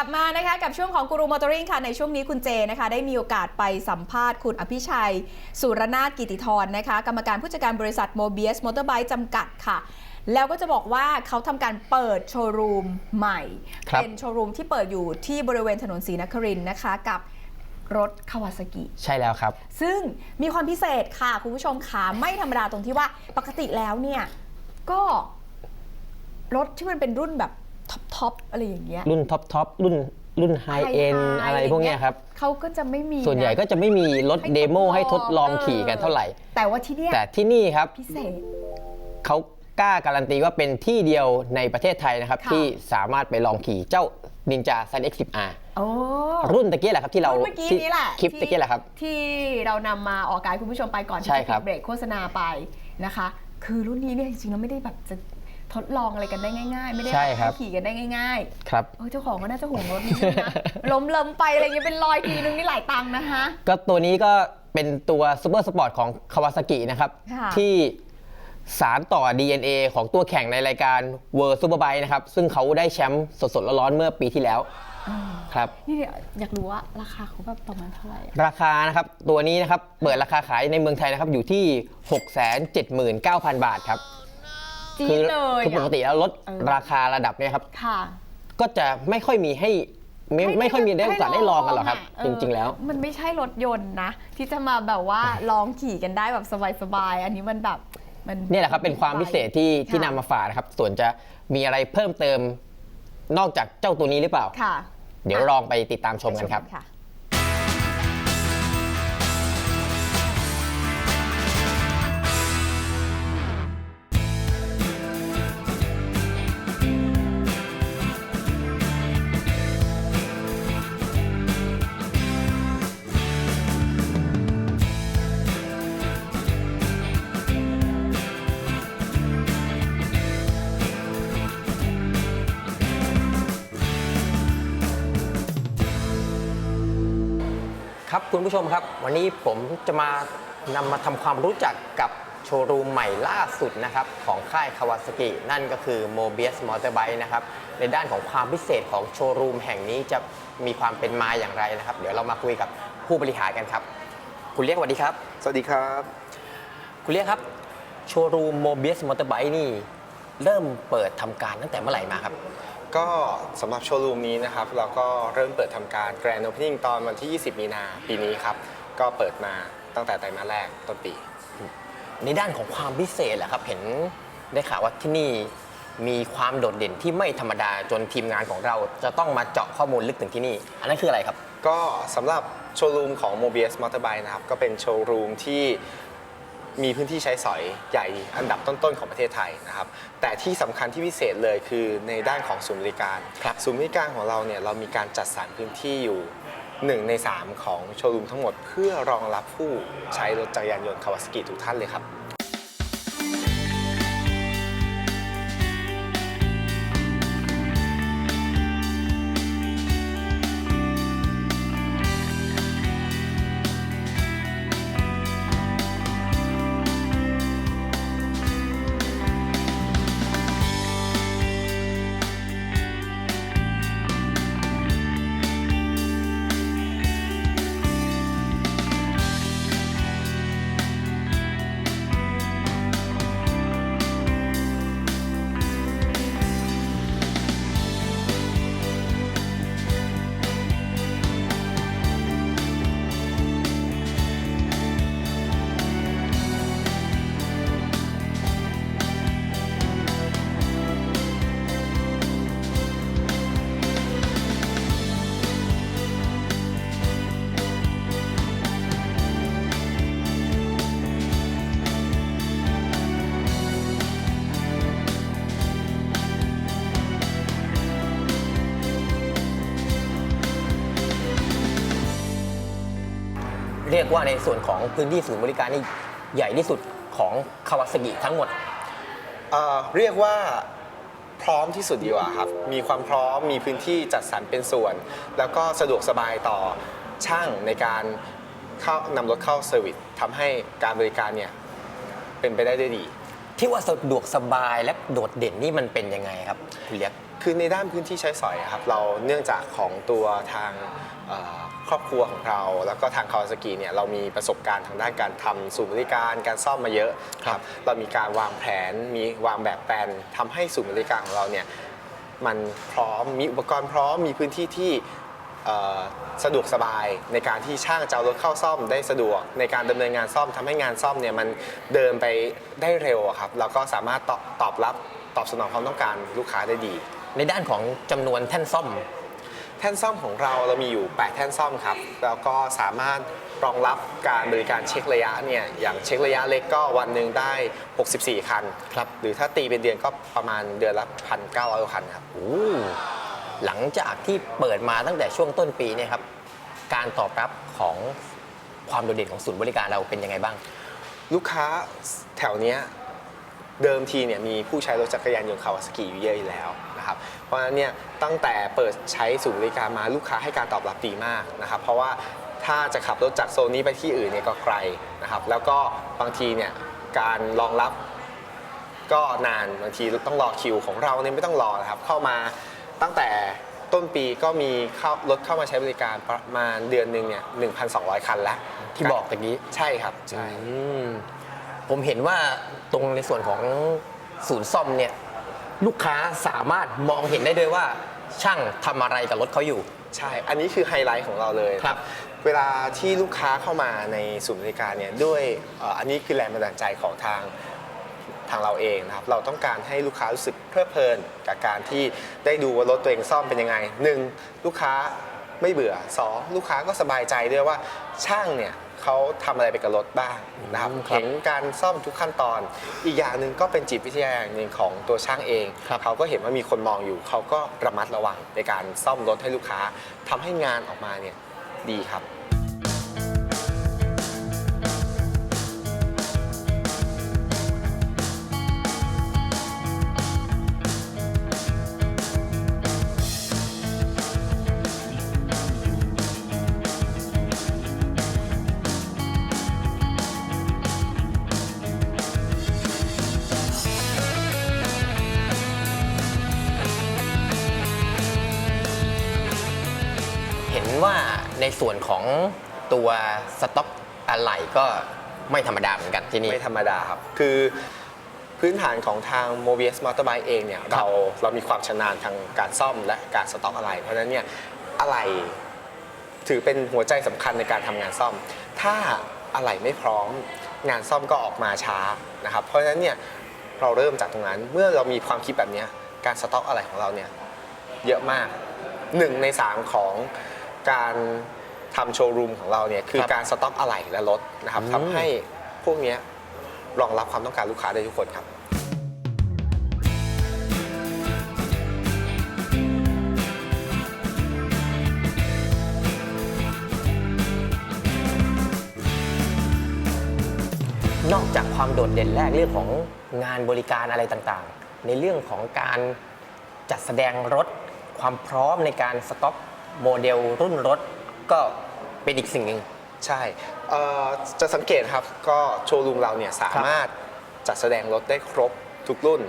ลับมานะคะกับช่วงของกูรูมอเตอริงค่ะในช่วงนี้คุณเจนะคะ ได้มีโอกาสไปสัมภาษณ์คุณอภิชัย สุรนาถกิติธรนะคะ กรรมการผู้จัดการบริษัทโมเบียสมอเตอร์ไบค์จำกัดค่ะ แล้วก็จะบอกว่าเขาทำการเปิดโชว์รูมใหม่ครับเป็นโชว์รูมที่เปิดอยู่ที่บริเวณถนนศรีนครินทร์นะคะกับรถคาวาซากิใช่แล้วครับ ซึ่งมีความพิเศษค่ะคุณผู้ชมค่ะไม่ธรรมดาตรงที่ว่าปกติแล้วเนี่ยก็รถที่มันเป็นรุ่นแบบ ท็อปทอปอะไรอย่างเงี้ย รุ่นท็อปทอปรุ่นรุ่นไฮเอ็น High-High อะไรพวกเนี้ยครับ เขาก็จะไม่มีส่วนใหญ่ะ ก็จะไม่มีรถให้เดโมทดลองให้ทดลองขี่กันเท่าไหร่ แต่ว่าที่เนี้ยแต่ที่นี่ครับพิเศษ เขากล้าการันตีว่าเป็นที่เดียวในประเทศไทยนะครับ ค่ะ ที่สามารถไปลองขี่เจ้า Ninja z X10R โอ้ รุ่นตะเกียแหละครับที่เรารุ่นเมื่อกี้ที่นี้แหละคลิปที่ตะเกียแหละครับ ที่เรานำมาออกอากาศให้คุณผู้ชมไปก่อนที่ใช่จะครัปิบดเบรกโฆษณาไปนะคะ คือรุ่นนี้เนี่ยจริงๆเราไม่ได้แบบจะ ทดลองอะไรกันได้ง่าย ๆ ไม่ได้ใช่ครับให้ขี่กันได้ง่ายครับ ๆเออเจ้าของก็น่าจะห่วงรถนิดนึงนะ ล้มเลิมไปอะไรเงี้ยเป็นรอยทีนึงนี่หลายตังค์นะคะ ก็ตัวนี้ก็เป็นตัวซูเปอร์สปอร์ตของคาวาซากินะครับ ค่ะ ที่สารต่อ DNA ของตัวแข่งในรายการ World Superbike นะครับ ซึ่งเขาได้แชมป์สดๆร้อนๆเมื่อปีที่แล้วอืมครับ นี่เนี่ยอยากรู้ว่าราคาเขาแบบประมาณเท่าไหร่อะราคานะครับ ตัวนี้นะครับ เปิดราคาขายในเมืองไทยนะครับ อยู่ที่ 679,000 บาทครับ จี๊คืดเลยคือปกติแล้วรถเออราคาระดับเนี้ยครับค่ะ ก็จะไม่ค่อยมีให้ไม่ไม่ค่อยมีได้โอกาสได้ลองกันหรอกครับเอจอริง ๆ แล้ว มันไม่ใช่รถยนต์นะ ที่จะมาแบบว่าลองขี่กันได้แบบสบายๆอันนี้มันแบบมันเนี่ยแหละครับเป็นความพิเศษที่ที่นำค่ะมาฝากนะครับ ส่วนจะมีอะไรเพิ่มเติมนอกจากเจ้าตัวนี้หรือเปล่าค่ะเดี๋ยวลองไปติดตามชมกันครับ ค่ะครับคุณผู้ชมครับ วันนี้ผมจะมานำมาทำความรู้จักกับโชว์รูมใหม่ล่าสุดนะครับของค่ายคาวาซากิ นั่นก็คือ Mobius Motorbike นะครับในด้านของความพิเศษของโชว์รูมแห่งนี้จะมีความเป็นมาอย่างไรนะครับ เดี๋ยวเรามาคุยกับผู้บริหารกันครับ คุณเรียกสวัสดีครับ สวัสดีครับ คุณเรียกครับโชว์รูม Mobius Motorbike นี่เริ่มเปิดทำการตั้งแต่เมื่อไหร่มาครับ ก็สำหรับโชว์รูมนี้นะครับ เราก็เริ่มเปิดทำการ Grand Opening ตอนวันที่ 20 มีนาปีนี้ครับ ก็เปิดมาตั้งแต่ไตรมาสแรกต้นปี ในด้านของความพิเศษแหละครับเห็นได้ข่าวว่าที่นี่มีความโดดเด่นที่ไม่ธรรมดาจนทีมงานของเราจะต้องมาเจาะข้อมูลลึกถึงที่นี่ อันนั้นคืออะไรครับ ก็สำหรับโชว์รูมของ Mobius Motorbike นะครับ ก็เป็นโชว์รูมที่ มีพื้นที่ใช้สอยใหญ่อันดับต้น ๆ ของประเทศไทยนะครับ แต่ที่สำคัญที่พิเศษเลยคือในด้านของศูนย์บริการครับศูนย์บริการของเราเนี่ยเรามีการจัดสรรพื้นที่อยู่1ใน 3 ของโชว์รูมทั้งหมด เพื่อรองรับผู้ใช้รถจักรยานยนต์คาวาสกิทุกท่านเลยครับ เรียกว่าในส่วนของพื้นที่ศูนย์บริการนี่ใหญ่ที่สุดของคาวาซากิทั้งหมด เอ่อเรียกว่าพร้อมที่สุดดีกว่าครับ มีความพร้อมมีพื้นที่จัดสรรเป็นส่วน แล้วก็สะดวกสบายต่อช่างในการเข้านำรถเข้าเซอร์วิสทำให้การบริการเนี่ยเป็นไปได้ด้วยดี ที่ว่าสะดวกสบายและโดดเด่นนี่มันเป็นยังไงครับคุณเลียกคือในด้านพื้นที่ใช้สอยอะครับเราเนื่องจากของตัวทางเอ่อ ครอบครัวของเรา แล้วก็ทางคาวาซากิเนี่ยเรามีประสบการณ์ทางด้านการทำศูนย์บริการการซ่อมมาเยอะครับ เรามีการวางแผนมีวางแบบแปลนทำให้ศูนย์บริการของเราเนี่ยมันพร้อมมีอุปกรณ์พร้อมมีพื้นที่ที่เอ่อสะดวกสบายในการที่ช่างจะเอารถเข้าซ่อมได้สะดวก ในการดำเนินงานซ่อมทำให้งานซ่อมเนี่ยมันเดินไปได้เร็วอะครับแล้วก็สามารถตอบตอบรับตอบสนองความต้องการลูกค้าได้ดี ในด้านของจำนวนแท่นซ่อม แท่นซ่อมของเราเรามีอยู่ 8 แท่นซ่อมครับ แล้วก็สามารถรองรับการบริการเช็คระยะเนี่ยอย่างเช็คระยะเล็กก็วันหนึ่งได้ 64 คันครับหรือถ้าตีเป็นเดือนก็ประมาณเดือนละ1,900คันครับ โอ้หลังจากที่เปิดมาตั้งแต่ช่วงต้นปีเนี่ยครับ การตอบรับของความโดดเด่นของศูนย์บริการเราเป็นยังไงบ้าง ลูกค้าแถวเนี้ยเดิมทีเนี่ยมีผู้ใช้รถจักรยานยนต์คาวาซากิอยู่เยอะอยู่แล้ว นะครับ เพราะฉะนั้นเนี่ยตั้งแต่เปิดใช้ศูนย์บริการมาลูกค้าให้การตอบรับดีมากนะครับ เพราะว่าถ้าจะขับรถจากโซนนี้ไปที่อื่นเนี่ยก็ไกลนะครับ แล้วก็บางทีเนี่ยการรองรับก็นานบางทีต้องรอคิวของเราเนี่ยไม่ต้องรอนะครับ เข้ามาตั้งแต่ต้นปีก็มีเข้ารถเข้ามาใช้บริการประมาณเดือนหนึ่งเนี่ย1,200 คันแล้วที่บอกตะกี้ใช่ครับใช่อืมผมเห็นว่าตรงในส่วนของศูนย์ซ่อมเนี่ย ลูกค้าสามารถมองเห็นได้ด้วยว่า ช่างทำอะไรกับรถเขาอยู่ ใช่ อันนี้คือไฮไลท์ของเราเลยครับ เวลาที่ลูกค้าเข้ามาในศูนย์บริการเนี่ยด้วยเอ่ออันนี้คือแรงบันดาลใจของทางทางเราเองนะครับ เราต้องการให้ลูกค้ารู้สึกเพลิดเพลินกับการที่ได้ดูว่ารถตัวเองซ่อมเป็นยังไงหนึ่งลูกค้าไม่เบื่อสองลูกค้าก็สบายใจด้วยว่าช่างเนี่ย เขาทำอะไรไปกับรถบ้างนะครับอืมครับเห็นการซ่อมทุกขั้นตอน อีกอย่างหนึ่งก็เป็นจิตวิทยาอย่างหนึ่งของตัวช่างเองครับเขาก็เห็นว่ามีคนมองอยู่ เขาก็ระมัดระวังในการซ่อมรถให้ลูกค้าทำให้งานออกมาเนี่ยดีครับ ว่าในส่วนของตัวสต็อกอะไหล่ก็ไม่ธรรมดาเหมือนกันที่นี่ ไม่ธรรมดาครับ คือพื้นฐานของทาง Mobius Motorbike เองเนี่ยเราเรามีความชำนาญทางการซ่อมและการสต็อกอะไหล่เพราะฉะนั้นเนี่ยอะไหล่ถือเป็นหัวใจสำคัญในการทำงานซ่อม ถ้าอะไหล่ไม่พร้อมงานซ่อมก็ออกมาช้านะครับ เพราะฉะนั้นเนี่ยเราเริ่มจากตรงนั้น เมื่อเรามีความคิดแบบเนี้ยการสต็อกอะไหล่ของเราเนี่ยเยอะมากหนึ่งในสามของ การทำโชว์รูมของเราเนี่ยคือครับการสต็อกอะไหล่และรถนะครับอืม ทำให้พวกเนี้ยรองรับความต้องการลูกค้าได้ทุกคนครับ นอกจากความโดดเด่นแรกเรื่องของงานบริการอะไรต่างๆ ในเรื่องของการจัดแสดงรถ ความพร้อมในการสต็อก โมเดลรุ่นรถก็เป็นอีกสิ่งหนึ่ง ใช่เอ่อจะสังเกตครับก็โชว์รูมเราเนี่ยสามารถจัดแสดงรถได้ครบทุกรุ่น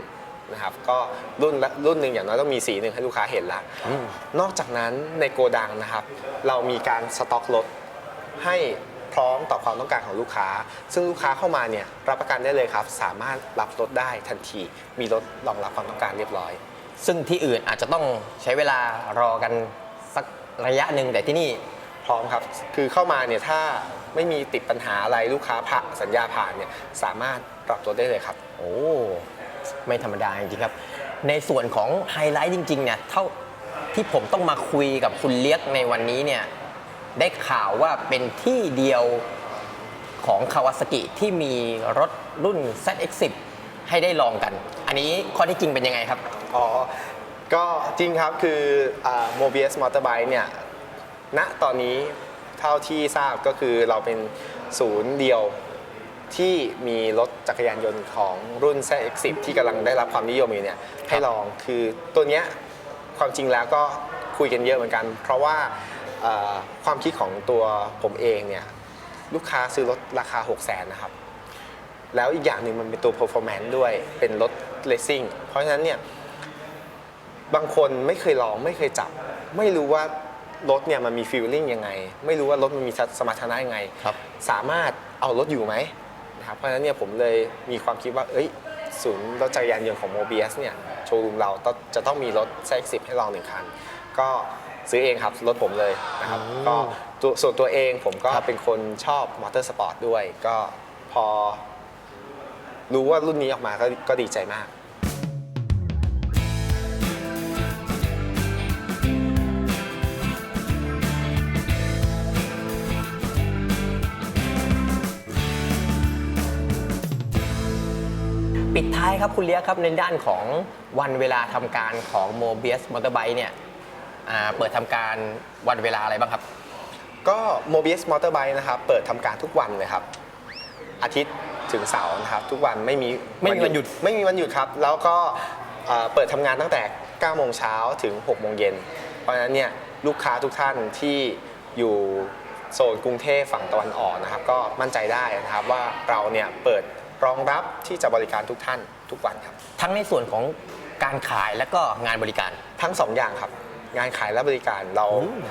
นะครับก็รุ่นละรุ่นหนึ่งอย่างน้อยต้องมีสีหนึ่งให้ลูกค้าเห็นละอืม นอกจากนั้นในโกดังนะครับ เรามีการสต็อกรถให้พร้อมต่อความต้องการของลูกค้า ซึ่งลูกค้าเข้ามาเนี่ยรับประกันได้เลยครับ สามารถรับรถได้ทันที มีรถรองรับความต้องการเรียบร้อย ซึ่งที่อื่นอาจจะต้องใช้เวลารอกันสัก ระยะหนึ่งแต่ที่นี่พร้อมครับ คือเข้ามาเนี่ยถ้าไม่มีติดปัญหาอะไรลูกค้าผ่านสัญญาผ่านเนี่ยสามารถรับรถได้เลยครับ โอ้ไม่ธรรมดาจริงๆครับ ในส่วนของไฮไลท์จริงๆเนี่ยเท่าที่ผมต้องมาคุยกับคุณเลียกในวันนี้เนี่ยได้ข่าวว่าเป็นที่เดียวของคาวาสกิที่มีรถรุ่น ZX10 ให้ได้ลองกัน อันนี้ข้อที่จริงเป็นยังไงครับ อ๋อ ก็จริงครับคือโมบิเอสมอเตอร์ไบค์เนี่ยณตอนนี้เท่าที่ทราบก็คือเราเป็นศูนย์เดียวที่มีรถจักรยานยนต์ของรุ่น ZX10 ที่กำลังได้รับความนิยมอยู่เนี่ยให้ลองคือตัวเนี้ยความจริงแล้วก็คุยกันเยอะเหมือนกัน เพราะว่าความคิดของตัวผมเองเนี่ยลูกค้าซื้อรถราคา 6 0 0 0 0นนะครับ แล้วอีกอย่างหนึ่งมันเป็นตัว performance ด้วยเป็นรถ racing เพราะฉะนั้นเนี่ย บางคนไม่เคยลองไม่เคยจับ ไม่รู้ว่ารถเนี่ยมันมีฟีลลิ่งยังไง ไม่รู้ว่ารถมันมีสมรรถนะยังไง ครับ สามารถเอารถอยู่ไหมนะครับเพราะฉะนั้นเนี่ยผมเลยมีความคิดว่า เอ้ยศูนย์รถจักรยานยนต์ของโมบีสเนี่ยโชว์รูมเราต้องจะต้องมีรถแซกสิบให้ลองหนึ่งคัน ก็ซื้อเองครับ รถผมเลยนะครับอืมก็ตัวส่วนตัวเองผมก็ครับเป็นคนชอบมอเตอร์สปอร์ตด้วย ก็พอรู้ว่ารุ่นนี้ออกมาก็ก็ดีใจมาก ท้ายครับคุณเลี้ยครับในด้านของวันเวลาทำการของ Mobius Motorbike เนี่ยอ่าเปิดทำการวันเวลาอะไรบ้างครับ ก็ Mobius Motorbike นะครับเปิดทำการทุกวันเลยครับ อาทิตย์ถึงเสาร์นะครับทุกวันไม่มีไม่มีวันหยุดไม่มีวันหยุดครับ แล้วก็เอ่อเปิดทำงานตั้งแต่9โมงเช้าถึง6โมงเย็นเพราะฉะนั้นเนี่ยลูกค้าทุกท่านที่อยู่โซนกรุงเทพฝั่งตะวันออกนะครับ ก็มั่นใจได้นะครับว่าเราเนี่ยเปิด รองรับที่จะบริการทุกท่านทุกวันครับ ทั้งในส่วนของการขายและก็งานบริการ ทั้งสองอย่างครับ งานขายและบริการเราอืม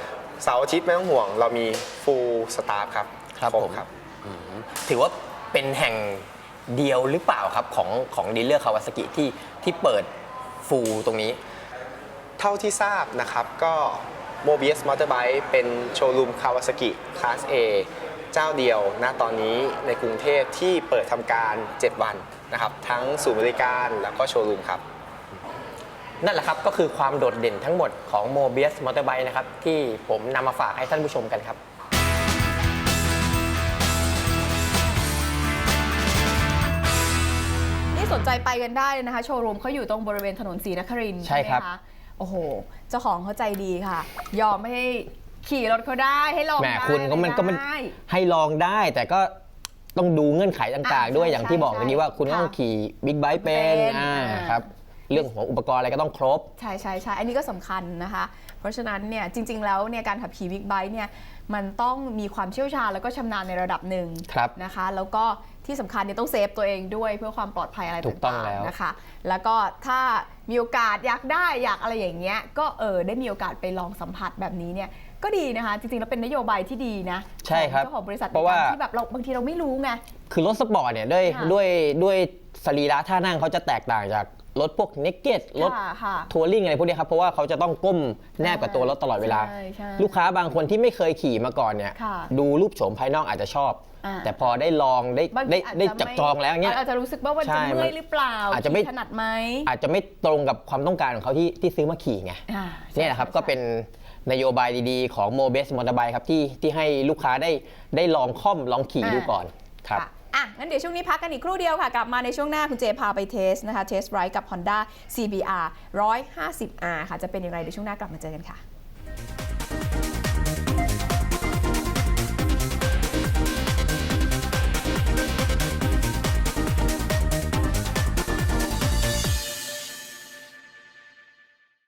เสาร์อาทิตย์ไม่ต้องห่วง เรามี full staff ครับครับครผมครับ อืมถือว่าเป็นแห่งเดียวหรือเปล่าครับของของดีลเลอร์คาวาสกิที่ที่เปิดฟูลตรงนี้ เท่าที่ทราบนะครับก็ Mobius Motorbike เป็นโชว์รูมคาวาซากิคลาส A เจ้าเดียวณตอนนี้ในกรุงเทพที่เปิดทำการ 7 วันนะครับ ทั้งศูนย์บริการแล้วก็โชว์รูมครับ นั่นแหละครับก็คือความโดดเด่นทั้งหมดของ Mobius Motorbike นะครับ ที่ผมนำมาฝากให้ท่านผู้ชมกันครับนี่สนใจไปกันได้เลยนะคะ โชว์รูมเขาอยู่ตรงบริเวณถนนศรีนครินทร์ใช่ครับ ไหมะโอ้โห เจ้าของเขาใจดีค่ะ ยอมให้ ขี่รถเขาได้ให้ลองแหมได้คุณก็มันก็มันได้ ให้ลองได้แต่ก็ต้องดูเงื่อนไขต่างอ่าๆด้วยใช่อย่างที่บอกใช่เมื่อกี้ว่าคุณค่ะต้องขี่บิ๊กไบค์เป็นเป็นอ่าอ่า ครับเรื่องของอุปกรณ์อะไรก็ต้องครบ ใช่ใช่ใช่อันนี้ก็สำคัญนะคะ เพราะฉะนั้นเนี่ยจริง ๆ แล้วเนี่ยการขับขี่บิ๊กไบค์เนี่ยมันต้องมีความเชี่ยวชาญแล้วก็ชำนาญในระดับหนึ่งครับนะคะ แล้วก็ที่สำคัญเนี่ยต้องเซฟตัวเองด้วยเพื่อความปลอดภัยอะไรถูกต้องต่างแล้ว ๆนะคะ แล้วก็ถ้ามีโอกาสอยากได้อยากอะไรอย่างเงี้ยก็เออได้มีโอกาสไปลองสัมผัสแบบนี้เนี่ย ก็ดีนะคะ จริงๆ แล้วเป็นนโยบายที่ดีนะใช่ครับของเจ้าของบริษัทเพราะว่า ในกที่แบบเราบางทีเราไม่รู้ไง คือรถสปอร์ตเนี่ยด้วยค่ะ ด้วยด้วยสรีระท่านั่งเขาจะแตกต่างจากรถพวกเนกเก็ตรถค่ะค่ะ ทัวริงอะไรพวกเนี้ยครับเพราะว่าเขาจะต้องก้มแนบกับตัวรถตลอดเวลา ใช่ใช่ลูกค้าบางคนที่ไม่เคยขี่มาก่อนเนี่ยค่ะดูรูปโฉมภายนอกอาจจะชอบ อ่า แต่พอได้ลองได้บางทีได้อาจได้จะจับไม่จองแล้วเนี่ย อาจจะรู้สึกว่ามันใช่จะเมื่อยมันหรือเปล่าอาจจะไม่ขี่ถนัดไหมอาจจะไม่ตรงกับความต้องการของเขาที่ที่ซื้อมาขี่ไงอ่าใช่เนี่ยแหละครับใช่ก็เป็น นโยบายดีๆ ของ m o b e s Motorbike ครับที่ที่ให้ลูกค้าได้ได้ลองค่อมลองขี่ดูก่อนครับค่ะอะ งั้นเดี๋ยวช่วงนี้พักกันอีกครู่เดียวค่ะ กลับมาในช่วงหน้าคุณเจพาไปเทสนะคะ เทสไรด์กับ Honda CBR 150R ค่ะ จะเป็นอย่างไรเดี๋ยวช่วงหน้ากลับมาเจอกันค่ะ